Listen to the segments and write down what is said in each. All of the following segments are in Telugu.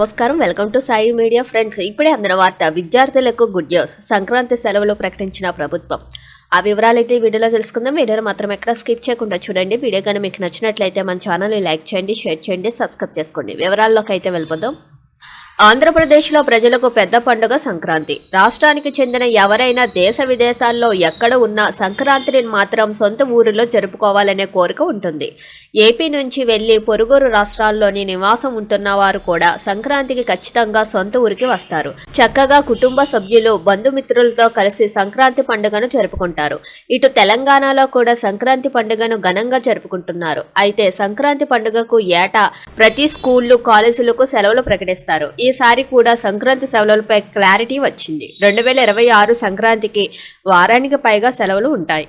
నమస్కారం welcome to Sai media friends. ఇప్పుడే అందిన వార్త విద్యార్థులకు గుడ్ న్యూస్. సంక్రాంతి సెలవులు ప్రకటించిన ప్రభుత్వం. ఆ వివరాలు అయితే వీడియోలో తెలుసుకుందాం. వీడియోని మాత్రం ఎక్కడ స్కిప్ చేయకుండా చూడండి. వీడియో కానీ మీకు నచ్చినట్లయితే మన ఛానల్ని లైక్ చేయండి షేర్ చేయండి సబ్స్క్రైబ్ చేసుకోండి. వివరాల్లోకి అయితే వెళ్ళిపోదాం. ఆంధ్రప్రదేశ్లో ప్రజలకు పెద్ద పండుగ సంక్రాంతి. రాష్ట్రానికి చెందిన ఎవరైనా దేశ విదేశాల్లో ఎక్కడ ఉన్నా సంక్రాంతిని మాత్రం సొంత ఊరిలో జరుపుకోవాలనే కోరిక ఉంటుంది. ఏపీ నుంచి వెళ్ళి పొరుగురు రాష్ట్రాల్లోని నివాసం ఉంటున్న వారు కూడా సంక్రాంతికి ఖచ్చితంగా సొంత ఊరికి వస్తారు. చక్కగా కుటుంబ సభ్యులు బంధుమిత్రులతో కలిసి సంక్రాంతి పండుగను జరుపుకుంటారు. ఇటు తెలంగాణలో కూడా సంక్రాంతి పండుగను ఘనంగా జరుపుకుంటున్నారు. అయితే సంక్రాంతి పండుగకు ఏటా ప్రతి స్కూళ్ళు కాలేజీలకు సెలవులు ప్రకటిస్తారు. ఈసారి కూడా సంక్రాంతి సెలవులపై క్లారిటీ వచ్చింది. రెండు వేల ఇరవై ఆరు సంక్రాంతికి వారానికి పైగా సెలవులు ఉంటాయి.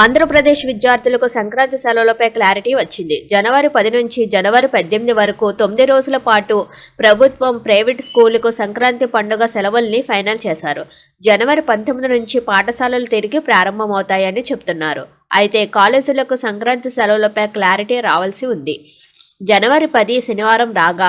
ఆంధ్రప్రదేశ్ విద్యార్థులకు సంక్రాంతి సెలవులపై క్లారిటీ వచ్చింది. జనవరి పది నుంచి జనవరి పద్దెనిమిది వరకు తొమ్మిది రోజుల పాటు ప్రభుత్వం ప్రైవేట్ స్కూలుకు సంక్రాంతి పండుగ సెలవుల్ని ఫైనల్ చేశారు. జనవరి పంతొమ్మిది నుంచి పాఠశాలలు తిరిగి ప్రారంభమవుతాయని చెప్తున్నారు. అయితే కాలేజీలకు సంక్రాంతి సెలవులపై క్లారిటీ రావాల్సి ఉంది. జనవరి పది శనివారం రాగా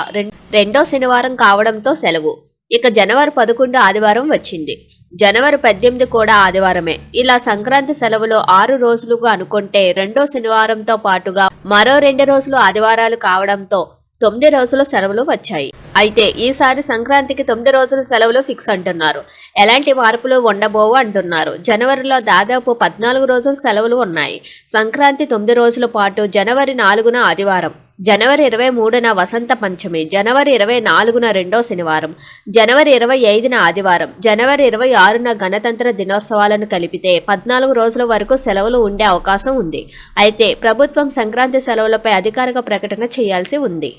రెండో శనివారం కావడంతో సెలవు. ఇక జనవరి పదకొండు ఆదివారం వచ్చింది. జనవరి పద్దెనిమిది కూడా ఆదివారమే. ఇలా సంక్రాంతి సెలవులో ఆరు రోజులుగా అనుకుంటే రెండో శనివారంతో పాటుగా మరో రెండు రోజులు ఆదివారాలు కావడంతో తొమ్మిది రోజుల సెలవులు వచ్చాయి. అయితే ఈసారి సంక్రాంతికి తొమ్మిది రోజుల సెలవులు ఫిక్స్ అంటున్నారు. ఎలాంటి మార్పులు ఉండబోవు అంటున్నారు. జనవరిలో దాదాపు పద్నాలుగు రోజుల సెలవులు ఉన్నాయి. సంక్రాంతి తొమ్మిది రోజుల పాటు జనవరి నాలుగున ఆదివారం జనవరి ఇరవై మూడున వసంత పంచమి జనవరి ఇరవై నాలుగున రెండో శనివారం జనవరి ఇరవై ఐదున ఆదివారం జనవరి ఇరవై ఆరున గణతంత్ర దినోత్సవాలను కలిపితే పద్నాలుగు రోజుల వరకు సెలవులు ఉండే అవకాశం ఉంది. అయితే ప్రభుత్వం సంక్రాంతి సెలవులపై అధికారిక ప్రకటన చేయాల్సి ఉంది.